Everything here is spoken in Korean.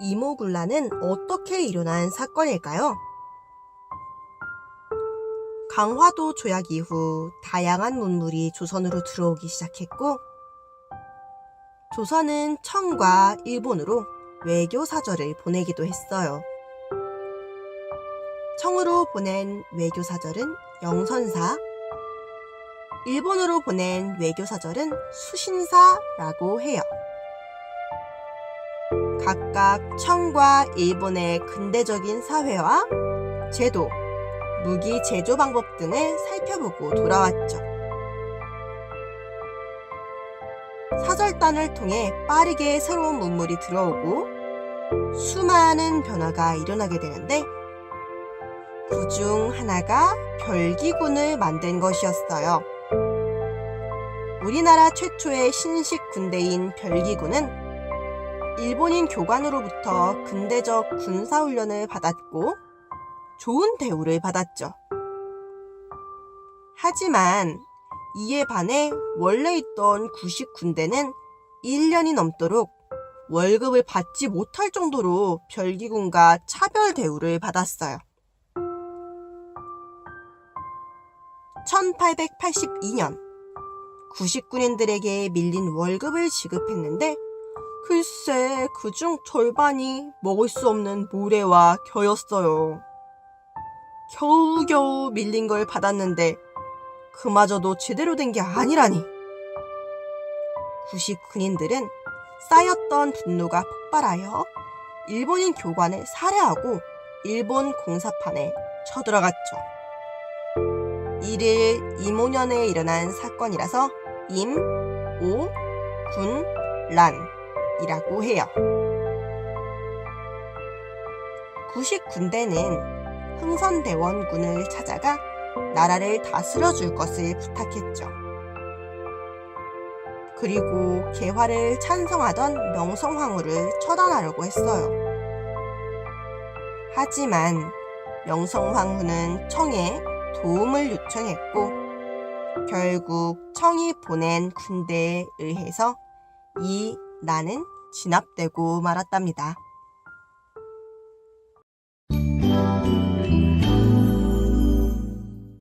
이모군란은 어떻게 일어난 사건일까요? 강화도 조약 이후 다양한 문물이 조선으로 들어오기 시작했고, 조선은 청과 일본으로 외교 사절을 보내기도 했어요. 청으로 보낸 외교 사절은 영선사, 일본으로 보낸 외교 사절은 수신사라고 해요. 각각 청과 일본의 근대적인 사회와 제도, 무기 제조 방법 등을 살펴보고 돌아왔죠. 사절단을 통해 빠르게 새로운 문물이 들어오고 수많은 변화가 일어나게 되는데 그 중 하나가 별기군을 만든 것이었어요. 우리나라 최초의 신식 군대인 별기군은 일본인 교관으로부터 근대적 군사훈련을 받았고 좋은 대우를 받았죠. 하지만 이에 반해 원래 있던 구식 군대는 1년이 넘도록 월급을 받지 못할 정도로 별기군과 차별 대우를 받았어요. 1882년 구식군인들에게 밀린 월급을 지급했는데 글쎄 그중 절반이 먹을 수 없는 모래와 겨였어요. 겨우겨우 밀린 걸 받았는데 그마저도 제대로 된 게 아니라니. 구식 군인들은 쌓였던 분노가 폭발하여 일본인 교관을 살해하고 일본 공사판에 쳐들어갔죠. 이를 이모년에 일어난 사건이라서 임, 오, 군, 란 이라고 해요. 구식 군대는 흥선대원군을 찾아가 나라를 다스려 줄 것을 부탁했죠. 그리고 개화를 찬성하던 명성황후를 처단하려고 했어요. 하지만 명성황후는 청에 도움을 요청했고 결국 청이 보낸 군대에 의해서 이 난은 진압되고 말았답니다.